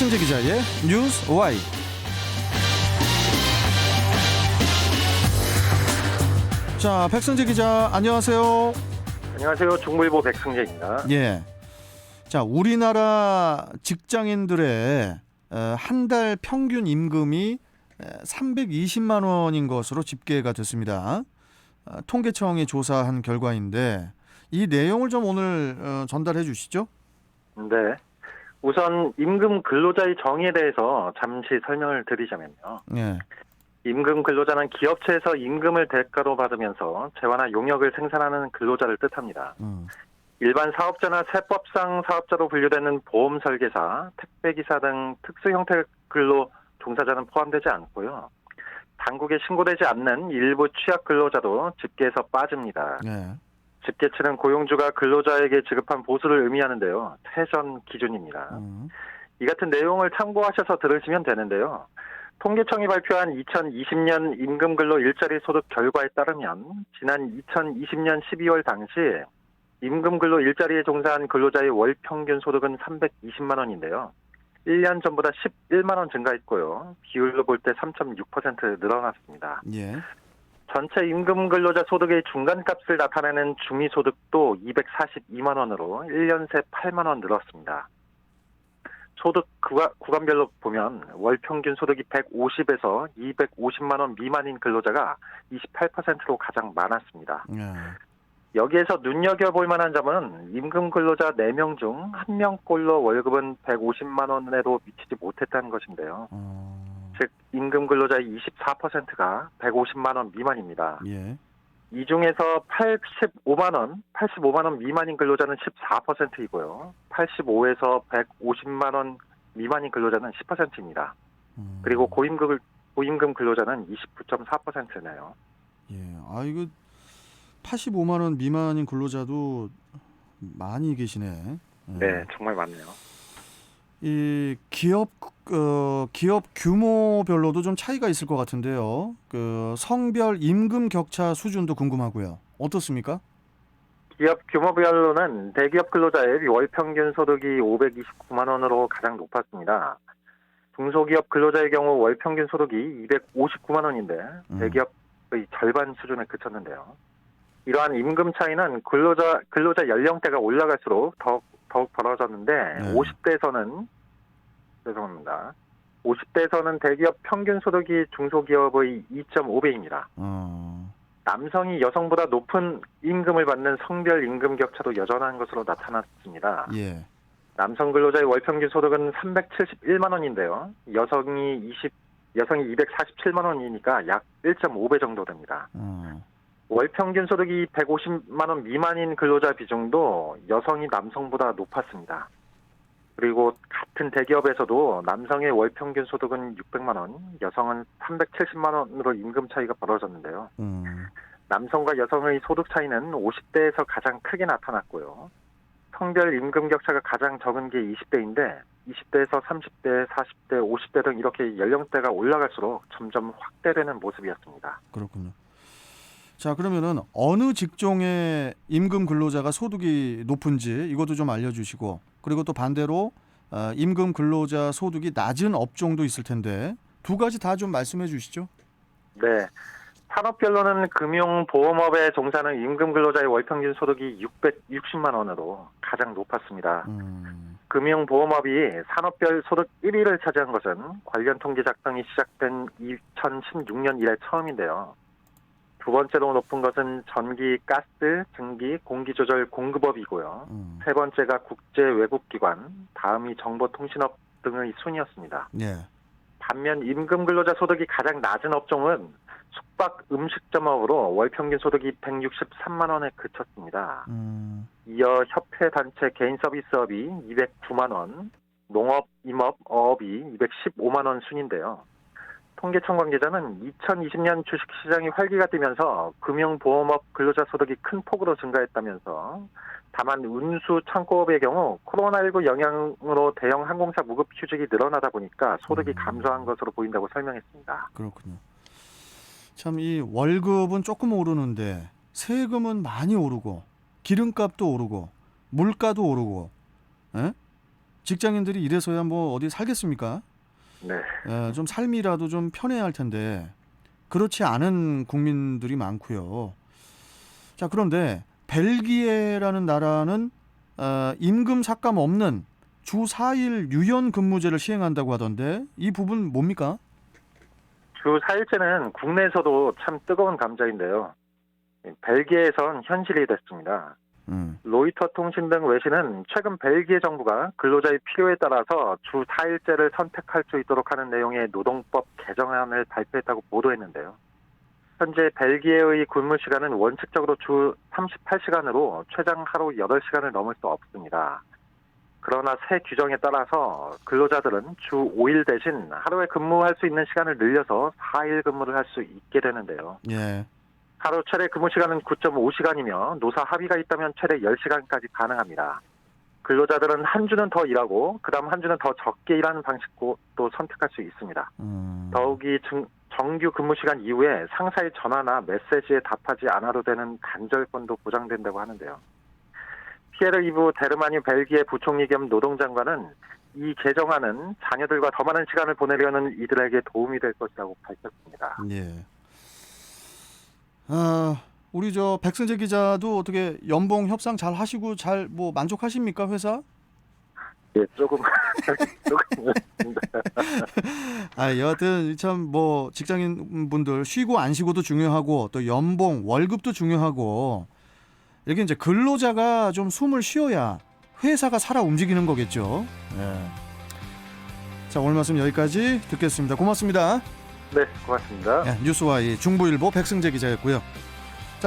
백승재 기자의 뉴스 와이. 자, 백승재 기자 안녕하세요. 안녕하세요. 중부일보 백승재입니다. 예. 자, 우리나라 직장인들의 한 달 평균 임금이 320만 원인 것으로 집계가 됐습니다. 어, 통계청이 조사한 결과인데 이 내용을 좀 오늘 어, 전달해 주시죠. 네. 우선 임금 근로자의 정의에 대해서 잠시 설명을 드리자면요. 예. 임금 근로자는 기업체에서 임금을 대가로 받으면서 재화나 용역을 생산하는 근로자를 뜻합니다. 음. 일반 사업자나 세법상 사업자로 분류되는 보험 설계사, 택배기사 등 특수 형태 근로 종사자는 포함되지 않고요. 당국에 신고되지 않는 일부 취약 근로자도 집계에서 빠집니다. 예. 집계치는 고용주가 근로자에게 지급한 보수를 의미하는데요. 최전 기준입니다. 음. 이 같은 내용을 참고하셔서 들으시면 되는데요. 통계청이 발표한 2020년 임금 근로 일자리 소득 결과에 따르면 지난 2020년 12월 당시 임금 근로 일자리에 종사한 근로자의 월 평균 소득은 320만 원인데요. 1년 전보다 11만 원 증가했고요. 비율로 볼 때 3.6% 늘어났습니다. 예. 전체 임금 근로자 소득의 중간값을 나타내는 중위소득도 242만 원으로 1년 새 8만 원 늘었습니다. 소득 구간, 구간별로 보면 월 평균 소득이 150에서 250만 원 미만인 근로자가 28%로 가장 많았습니다. 예. 여기에서 눈여겨볼 만한 점은 임금 근로자 4명 중 1명꼴로 월급은 150만 원에도 미치지 못했다는 것인데요. 어. 즉 임금 근로자의 24%가 150만 원 미만입니다. 예. 이 중에서 85만 원, 85만 원 미만인 근로자는 14%이고요. 85에서 150만 원 미만인 근로자는 10%입니다. 음. 그리고 고임금 고임금 근로자는 29.4%네요. 예. 아 이거 85만 원 미만인 근로자도 많이 계시네. 예. 네, 정말 많네요. 이 기업 어, 기업 규모별로도 좀 차이가 있을 것 같은데요. 그 성별 임금 격차 수준도 궁금하고요. 어떻습니까? 기업 규모별로는 대기업 근로자의 월 평균 소득이 529만 원으로 가장 높았습니다. 중소기업 근로자의 경우 월 평균 소득이 259만 원인데 음. 대기업의 절반 수준에 그쳤는데요. 이러한 임금 차이는 근로자 근로자 연령대가 올라갈수록 더욱 더욱 벌어졌는데 네. 50대에서는 죄송합니다. 50대에서는 대기업 평균 소득이 중소기업의 2.5배입니다. 어. 남성이 여성보다 높은 임금을 받는 성별 임금 격차도 여전한 것으로 나타났습니다. 예. 남성 근로자의 월 평균 소득은 371만 원인데요. 여성이 20 여성이 247만 원이니까 약 1.5배 정도 됩니다. 어. 월 평균 소득이 150만 원 미만인 근로자 비중도 여성이 남성보다 높았습니다. 그리고 같은 대기업에서도 남성의 월 평균 소득은 600만 원, 여성은 370만 원으로 임금 차이가 벌어졌는데요. 음. 남성과 여성의 소득 차이는 50대에서 가장 크게 나타났고요. 성별 임금 격차가 가장 적은 게 20대인데 20대에서 30대, 40대, 50대 등 이렇게 연령대가 올라갈수록 점점 확대되는 모습이었습니다. 그렇군요. 자, 그러면은 어느 직종의 임금 근로자가 소득이 높은지 이것도 좀 알려 주시고 그리고 또 반대로 어, 임금 근로자 소득이 낮은 업종도 있을 텐데 두 가지 다 좀 말씀해 주시죠. 네. 산업별로는 금융보험업에 종사하는 임금 근로자의 월 평균 소득이 660만 원으로 가장 높았습니다. 음. 금융보험업이 산업별 소득 1위를 차지한 것은 관련 통계 작성이 시작된 2016년 이래 처음인데요. 두 번째로 높은 것은 전기, 가스, 증기, 공기 조절 공급업이고요. 음. 세 번째가 국제 외국 기관, 다음이 정보통신업 등의 순이었습니다. 예. 반면 임금 근로자 소득이 가장 낮은 업종은 숙박 음식점업으로 월 평균 소득이 163만 원에 그쳤습니다. 음. 이어 협회 단체 개인 서비스업이 209만 원, 농업, 임업, 어업이 215만 원 순인데요. 통계청 관계자는 2020년 주식시장이 활기가 뜨면서 금융보험업 근로자 소득이 큰 폭으로 증가했다면서 다만 운수 창고업의 경우 코로나19 영향으로 대형 항공사 무급 휴직이 늘어나다 보니까 소득이 음. 감소한 것으로 보인다고 설명했습니다. 그렇군요. 참 이 월급은 조금 오르는데 세금은 많이 오르고 기름값도 오르고 물가도 오르고 예? 직장인들이 이래서야 뭐 어디 살겠습니까? 네. 에, 좀 삶이라도 좀 편해야 할 텐데 그렇지 않은 국민들이 많고요. 자 그런데 벨기에라는 나라는 어, 임금 삭감 없는 주 4일 유연 근무제를 시행한다고 하던데 이 부분 뭡니까? 주 4일째는 국내에서도 참 뜨거운 감자인데요. 벨기에에선 현실이 됐습니다. 음, 로이터 통신 등 외신은 최근 벨기에 정부가 근로자의 필요에 따라서 주 4일제를 선택할 수 있도록 하는 내용의 노동법 개정안을 발표했다고 보도했는데요. 현재 벨기에의 근무 시간은 원칙적으로 주 38시간으로 최장 하루 8시간을 넘을 수 없습니다. 그러나 새 규정에 따라서 근로자들은 주 5일 대신 하루에 근무할 수 있는 시간을 늘려서 4일 근무를 할 수 있게 되는데요. 예, 하루 최대 근무 시간은 9.5시간이며 노사 합의가 있다면 최대 10시간까지 가능합니다. 근로자들은 한 주는 더 일하고 그다음 한 주는 더 적게 일하는 방식도 또 선택할 수 있습니다. 음, 더욱이 증- 정규 근무 시간 이후에 상사의 전화나 메시지에 답하지 않아도 되는 간절권도 보장된다고 하는데요. 피에르 이브 데르마니 벨기에 부총리 겸 노동장관은 이 개정안은 자녀들과 더 많은 시간을 보내려는 이들에게 도움이 될 것이라고 밝혔습니다. 예. 아, 우리 저 백승재 기자도 어떻게 연봉 협상 잘 하시고 잘 뭐 만족하십니까 회사? 예, 조금 조금 아, 여하튼 참 뭐 직장인 분들 쉬고 안 쉬고도 중요하고 또 연봉, 월급도 중요하고 이렇게 이제 근로자가 좀 숨을 쉬어야 회사가 살아 움직이는 거겠죠. 예. 자, 오늘 말씀 여기까지 듣겠습니다. 고맙습니다. 네, 고맙습니다. 예, 뉴스와이 중부일보 백승재 기자였고요.